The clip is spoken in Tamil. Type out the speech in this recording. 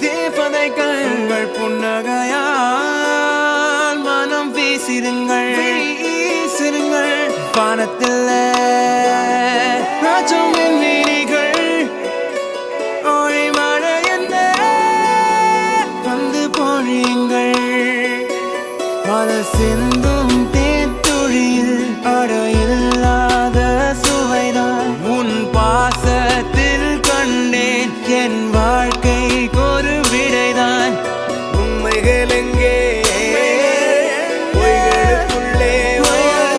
தேவதைகள் உங்கள் புன்னகையால் மனம் வீசிருங்கள் வீசிருங்கள் வானத்தில் ராஜம் வீணிகள் ஒளி மழை என்ன வந்து பொழியுங்கள். பல சிந்து